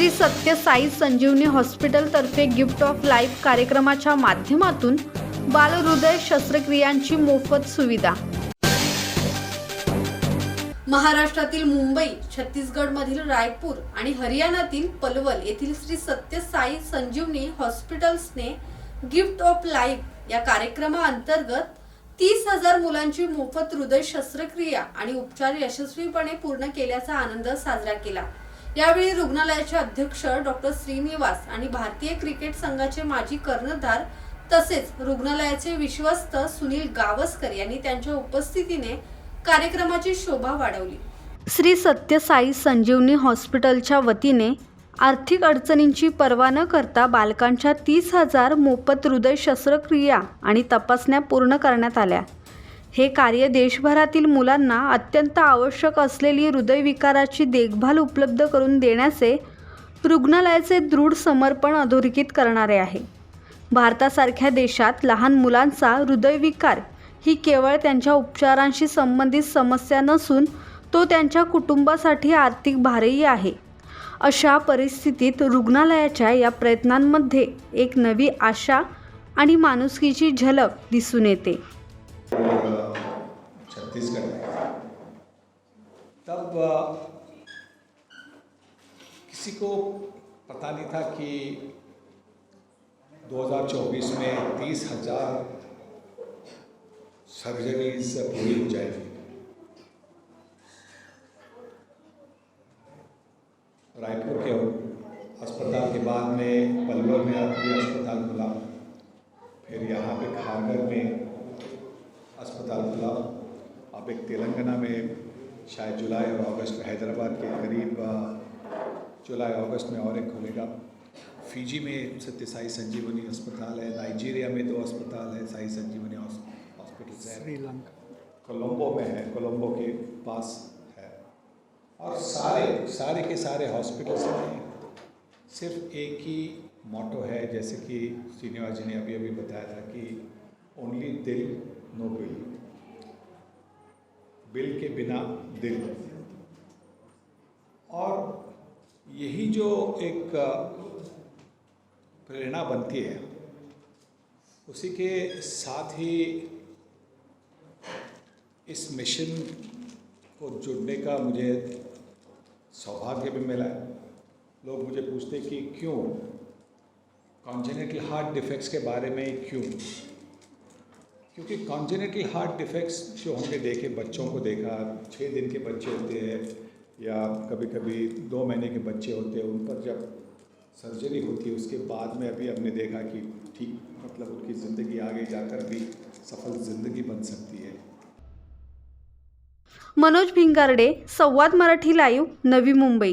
श्री सत्य साई संजीवनी हॉस्पिटलतर्फे gift of life कार्यक्रमाच्या माध्यमातून बालहृदय शस्त्रक्रियांची मोफत सुविधा. महाराष्ट्रातील मुंबई छत्तीसगडमधील रायपूर आणि हरियाणातील पलवल येथील श्री सत्य साई संजीवनी हॉस्पिटल्सने गिफ्ट ऑफ लाईफ या कार्यक्रमाअंतर्गत तीस हजार मुलांची मोफत हृदय शस्त्रक्रिया आणि उपचार यशस्वीपणे पूर्ण केल्याचा आनंद साजरा केला. यावेळी रुग्णालयाचे अध्यक्ष डॉक्टर श्रीनिवास आणि भारतीय क्रिकेट संघाचे माजी कर्णधार तसेच रुग्णालयाचे विश्वस्त सुनील गावस्कर यांनी त्यांच्या उपस्थितीने कार्यक्रमाची शोभा वाढवली. श्री सत्य साई संजीवनी हॉस्पिटलच्या वतीने आर्थिक अडचणींची पर्वा न करता बालकांच्या तीस हजार मोफत हृदय शस्त्रक्रिया आणि तपासण्या पूर्ण करण्यात आल्या. हे कार्य देशभरातील मुलांना अत्यंत आवश्यक असलेली हृदयविकाराची देखभाल उपलब्ध करून देण्याचे रुग्णालयाचे दृढ समर्पण अधोरेखित करणारे आहे. भारतासारख्या देशात लहान मुलांचा हृदयविकार ही केवळ त्यांच्या उपचारांशी संबंधित समस्या नसून तो त्यांच्या कुटुंबासाठी आर्थिक भारही आहे. अशा परिस्थितीत रुग्णालयाच्या या प्रयत्नांमध्ये एक नवी आशा आणि माणुसकीची झलक दिसून येते. छत्तीसगढ़ में तब किसी को पता नहीं था कि 2024 में तीस हज़ार सर्जरीज पूरी हो जाएगी। रायपुर के अस्पताल के बाद में पलवल में भी अस्पताल खुला। फिर यहाँ पे खारगर में अस्पताल खुला। अब एक तेलंगाना में शायद जुलाई और अगस्त में हैदराबाद के करीब जुलाई अगस्त में और एक खुलेगा फिजी में सत्य साई संजीवनी अस्पताल है नाइजीरिया में दो अस्पताल है साई संजीवनी हॉस्पिटल है। श्रीलंका। कोलंबो में है कोलंबो के पास है। और सारे सारे के सारे हॉस्पिटल्स में सिर्फ़ एक ही मोटो है जैसे कि श्रीनिवास जी ने अभी अभी बताया था कि ओनली दिल नो बिल। बिल के बिना दिल और यही जो एक प्रेरणा बनती है, उसी के साथ ही इस मिशन को जुड़ने का मुझे सौभाग्य भी मिला है। लोग मुझे पूछते कि क्यों? कॉन्जेनेटल हार्ट डिफेक्ट्स के बारे में क्यों? क्योंकि कॉन्जेनेटल हार्ट डिफेक्ट्स जो हमने देखे, बच्चों को देखा छः दिन के बच्चे होते हैं या कभी कभी दो महीने के बच्चे होते हैं, उन पर जब सर्जरी होती है, उसके बाद में अभी हमने देखा कि ठीक मतलब उनकी ज़िंदगी आगे जाकर भी सफल ज़िंदगी बन सकती है। मनोज भिंगारडे, संवाद मराठी लाईव्ह नवी मुंबई.